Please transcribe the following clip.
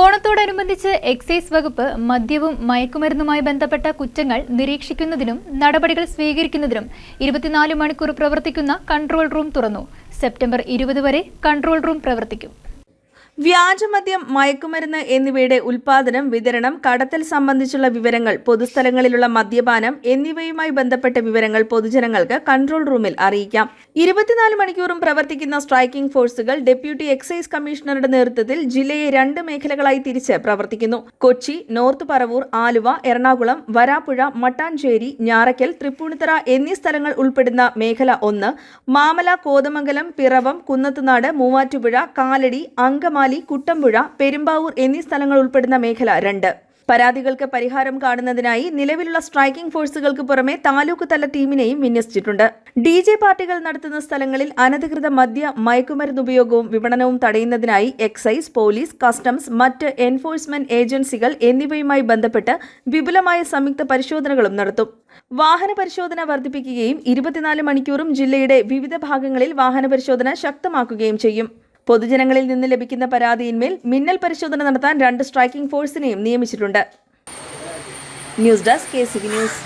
ഓണത്തോടനുബന്ധിച്ച് എക്സൈസ് വകുപ്പ് മദ്യവും മയക്കുമരുന്നുമായി ബന്ധപ്പെട്ട കുറ്റങ്ങൾ നിരീക്ഷിക്കുന്നതിനും നടപടികൾ സ്വീകരിക്കുന്നതിനും ഇരുപത്തിനാല് മണിക്കൂർ പ്രവർത്തിക്കുന്ന കൺട്രോൾ റൂം തുറന്നു. സെപ്റ്റംബർ ഇരുപത് വരെ കൺട്രോൾ റൂം പ്രവർത്തിക്കും. വ്യാജമദ്യം മയക്കുമരുന്ന് എന്നിവയുടെ ഉൽപാദനം വിതരണം കടത്തൽ സംബന്ധിച്ചുള്ള വിവരങ്ങൾ പൊതുസ്ഥലങ്ങളിലുള്ള മദ്യപാനം എന്നിവയുമായി ബന്ധപ്പെട്ട വിവരങ്ങൾ പൊതുജനങ്ങൾക്ക് കൺട്രോൾ റൂമിൽ അറിയിക്കാം. ഇരുപത്തിനാല് മണിക്കൂറും പ്രവർത്തിക്കുന്ന സ്ട്രൈക്കിംഗ് ഫോഴ്സുകൾ ഡെപ്യൂട്ടി എക്സൈസ് കമ്മീഷണറുടെ നേതൃത്വത്തിൽ ജില്ലയെ രണ്ട് മേഖലകളായി തിരിച്ച് പ്രവർത്തിക്കുന്നു. കൊച്ചി നോർത്ത് പറവൂർ ആലുവ എറണാകുളം വരാപ്പുഴ മട്ടാഞ്ചേരി ഞാറയ്ക്കൽ തൃപ്പൂണിത്തറ എന്നീ സ്ഥലങ്ങൾ ഉൾപ്പെടുന്ന മേഖല ഒന്ന് മാമല കോതമംഗലം പിറവം കുന്നത്തുനാട് മൂവാറ്റുപുഴ കാലടി അങ്കമാലി കുട്ടമ്പുഴ പെരുമ്പാവൂർ എന്നീ സ്ഥലങ്ങൾ ഉൾപ്പെടുന്ന മേഖല രണ്ട്. പരാതികൾക്ക് പരിഹാരം കാണുന്നതിനായി നിലവിലുള്ള സ്ട്രൈക്കിംഗ് ഫോഴ്സുകൾക്ക് പുറമെ താലൂക്ക് തല ടീമിനെയും വിന്യസിച്ചിട്ടുണ്ട്. ഡി ജെ പാർട്ടികൾ നടത്തുന്ന സ്ഥലങ്ങളിൽ അനധികൃത മദ്യ മയക്കുമരുന്ന് ഉപയോഗവും വിപണനവും തടയുന്നതിനായി എക്സൈസ് പോലീസ് കസ്റ്റംസ് മറ്റ് എൻഫോഴ്സ്മെന്റ് ഏജൻസികൾ എന്നിവയുമായി ബന്ധപ്പെട്ട് വിപുലമായ സംയുക്ത പരിശോധനകളും നടത്തും. വാഹന പരിശോധന വർദ്ധിപ്പിക്കുകയും ഇരുപത്തിനാല് മണിക്കൂറും ജില്ലയുടെ വിവിധ ഭാഗങ്ങളിൽ വാഹന പരിശോധന ശക്തമാക്കുകയും ചെയ്യും. പൊതുജനങ്ങളിൽ നിന്ന് ലഭിക്കുന്ന പരാതിയിന്മേൽ മിന്നൽ പരിശോധന നടത്താൻ രണ്ട് സ്ട്രൈക്കിംഗ് ഫോഴ്സിനെയും നിയമിച്ചിട്ടുണ്ട്. News desk K news.